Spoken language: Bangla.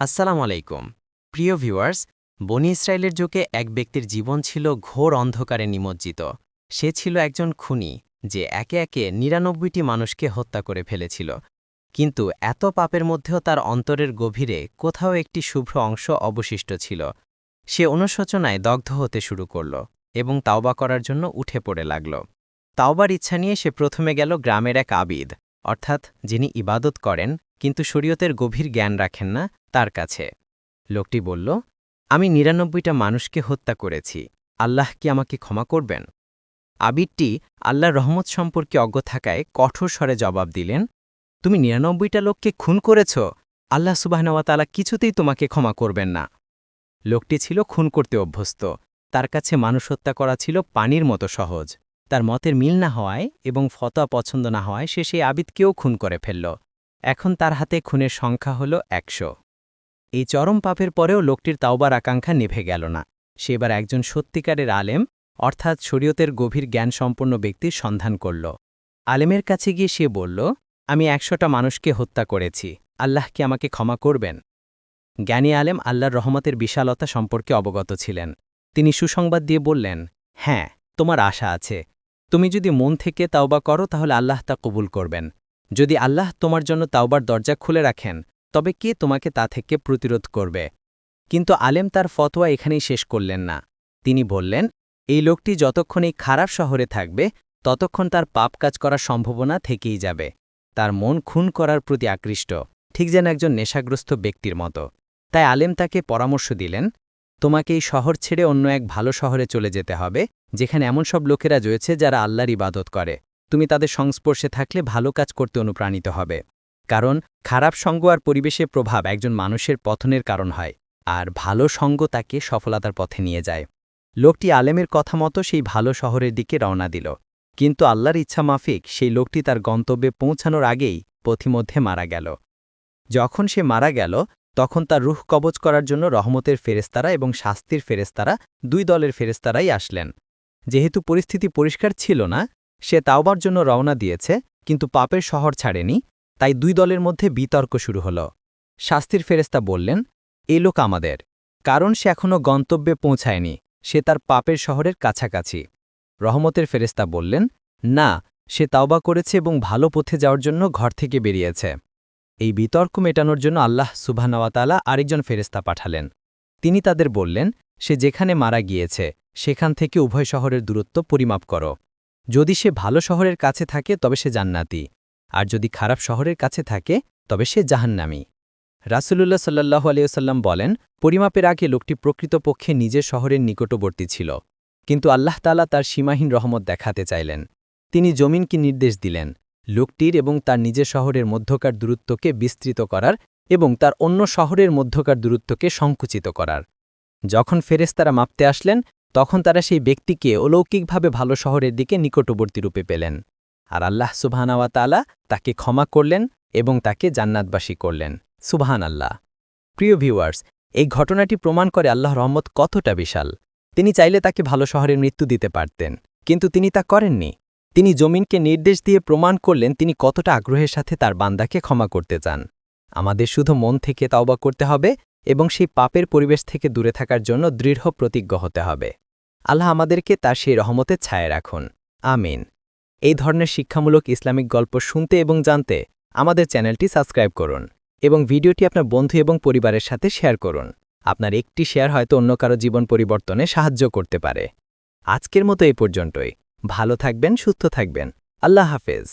আসসালামু আলাইকুম। প্রিয় ভিউয়ার্স, বনি ইসরায়েলের যুগে এক ব্যক্তির জীবন ছিল ঘোর অন্ধকারে নিমজ্জিত। সে ছিল একজন খুনি, যে একে একে নিরানব্বইটি মানুষকে হত্যা করে ফেলেছিল। কিন্তু এত পাপের মধ্যেও তার অন্তরের গভীরে কোথাও একটি শুভ্র অংশ অবশিষ্ট ছিল। সে অনুশোচনায় দগ্ধ হতে শুরু করল এবং তাওবা করার জন্য উঠে পড়ে লাগল। তাওবার ইচ্ছা নিয়ে সে প্রথমে গেল গ্রামের এক আবিদ, অর্থাৎ যিনি ইবাদত করেন, কিন্তু শরীয়তের গভীর জ্ঞান রাখেন না তার কাছে। লোকটি বলল, আমি নিরানব্বইটা মানুষকে হত্যা করেছি। আল্লাহ কি আমাকে ক্ষমা করবেন? আবিরটি আল্লাহর রহমত সম্পর্কে অজ্ঞ থাকায় কঠোর স্বরে জবাব দিলেন, তুমি নিরানব্বইটা লোককে খুন করেছ। আল্লাহ সুবাহনওয়াতালা কিছুতেই তোমাকে ক্ষমা করবেন না। লোকটি ছিল খুন করতে অভ্যস্ত। তার কাছে মানুষ হত্যা করা ছিল পানির মতো সহজ। তার মতের মিল না হওয়ায় এবং ফতোয়া পছন্দ না হওয়ায় সে সেই আবিদকেও খুন করে ফেলল। এখন তার হাতে খুনের সংখ্যা হল একশো। এই চরম পাপের পরেও লোকটির তাওবার আকাঙ্ক্ষা নিভে গেল না। সে এবার একজন সত্যিকারের আলেম, অর্থাৎ শরীয়তের গভীর জ্ঞান সম্পন্ন ব্যক্তির সন্ধান করল। আলেমের কাছে গিয়ে সে বলল, আমি একশোটা মানুষকে হত্যা করেছি। আল্লাহ কি আমাকে ক্ষমা করবেন? জ্ঞানী আলেম আল্লাহর রহমতের বিশালতা সম্পর্কে অবগত ছিলেন। তিনি সুসংবাদ দিয়ে বললেন হ্যাঁ তোমার আশা আছে। তুমি যদি মন থেকে তাওবা করো তাহলে আল্লাহ তা কবুল করবেন। যদি আল্লাহ তোমার জন্য তাওবার দরজা খুলে রাখেন তবে কে তোমাকে তা থেকে প্রতিরোধ করবে? কিন্তু আলেম তার ফতোয়া এখানেই শেষ করলেন না। তিনি বললেন, এই লোকটি যতক্ষণ এই খারাপ শহরে থাকবে, ততক্ষণ তার পাপ কাজ করার সম্ভাবনা থেকেই যাবে। তার মন খুন করার প্রতি আকৃষ্ট, ঠিক যেন একজন নেশাগ্রস্ত ব্যক্তির মতো। তাই আলেম তাকে পরামর্শ দিলেন, তোমাকে এই শহর ছেড়ে অন্য এক ভালো শহরে চলে যেতে হবে, যেখানে এমন সব লোকেরা রয়েছে যারা আল্লাহর ইবাদত করে। তুমি তাদের সংস্পর্শে থাকলে ভালো কাজ করতে অনুপ্রাণিত হবে। কারণ খারাপ সঙ্গ আর পরিবেশের প্রভাব একজন মানুষের পথনের কারণ হয়, আর ভালো সঙ্গ তাকে সফলতার পথে নিয়ে যায়। লোকটি আলেমের কথা মতো সেই ভালো শহরের দিকে রওনা দিল, কিন্তু আল্লাহর ইচ্ছা মাফিক সেই লোকটি তার গন্তব্যে পৌঁছানোর আগেই পথিমধ্যে মারা গেল। যখন সে মারা গেল, তখন তার রুহ কবচ করার জন্য রহমতের ফেরেস্তারা এবং শাস্তির ফেরেস্তারা দুই দলের ফেরেস্তারাই আসলেন। যেহেতু পরিস্থিতি পরিষ্কার ছিল না, সে তাওবার জন্য রওনা দিয়েছে, কিন্তু পাপের শহর ছাড়েনি তাই দুই দলের মধ্যে বিতর্ক শুরু হল। শাস্তির ফেরেস্তা বললেন এই লোক আমাদের। কারণ সে এখনও গন্তব্যে পৌঁছায়নি। সে তার পাপের শহরের কাছাকাছি। রহমতের ফেরেস্তা বললেন, না, সে তাওবা করেছে এবং ভালো পথে যাওয়ার জন্য ঘর থেকে বেরিয়েছে। এই বিতর্ক মেটানোর জন্য আল্লাহ সুবহানাওয়াতালা আরেকজন ফেরেস্তা পাঠালেন। তিনি তাদের বললেন, সে যেখানে মারা গিয়েছে, সেখান থেকে উভয় শহরের দূরত্ব পরিমাপ করো। যদি সে ভালো শহরের কাছে থাকে, তবে সে জান্নাতি। আর যদি খারাপ শহরের কাছে থাকে, তবে সে জাহান্নামি। রাসুলুল্লাহ সাল্লাহ আলিয়াল্লাম বলেন, পরিমাপের আগে লোকটি প্রকৃতপক্ষে নিজের শহরের নিকটবর্তী ছিল। কিন্তু আল্লাহ তালা তার সীমাহীন রহমত দেখাতে চাইলেন। তিনি জমিনকে নির্দেশ দিলেন, লোকটির এবং তার নিজের শহরের মধ্যকার দূরত্বকে বিস্তৃত করার এবং তার অন্য শহরের মধ্যকার দূরত্বকে সংকুচিত করার। যখন ফেরেস্তারা মাপতে আসলেন, তখন তারা সেই ব্যক্তিকে অলৌকিকভাবে ভালো শহরের দিকে নিকটবর্তী রূপে পেলেন। আর আল্লাহ সুবহানাওয়া তালা তাকে ক্ষমা করলেন এবং তাকে জান্নাতবাসী করলেন। সুবহান আল্লাহ প্রিয় ভিউয়ার্স, এই ঘটনাটি প্রমাণ করে আল্লাহ রহমত কতটা বিশাল। তিনি চাইলে তাকে ভালো শহরের মৃত্যু দিতে পারতেন, কিন্তু তিনি তা করেননি। তিনি জমিনকে নির্দেশ দিয়ে প্রমাণ করলেন তিনি কতটা আগ্রহের সাথে তার বান্দাকে ক্ষমা করতে চান। আমাদের শুধু মন থেকে তাওবা করতে হবে এবং সেই পাপের পরিবেশ থেকে দূরে থাকার জন্য দৃঢ় প্রতিজ্ঞ হতে হবে। আল্লাহ আমাদেরকে তার সেই রহমতের ছায়া রাখুন। আমিন। এই ধরনের শিক্ষামূলক ইসলামিক গল্প শুনতে এবং জানতে আমাদের চ্যানেলটি সাবস্ক্রাইব করুন এবং ভিডিওটি আপনার বন্ধু এবং পরিবারের সাথে শেয়ার করুন। আপনার একটি শেয়ার হয়তো অন্য কারও জীবন পরিবর্তনে সাহায্য করতে পারে। আজকের মতো এই পর্যন্তই। ভালো থাকবেন, সুস্থ থাকবেন। আল্লাহ হাফেজ।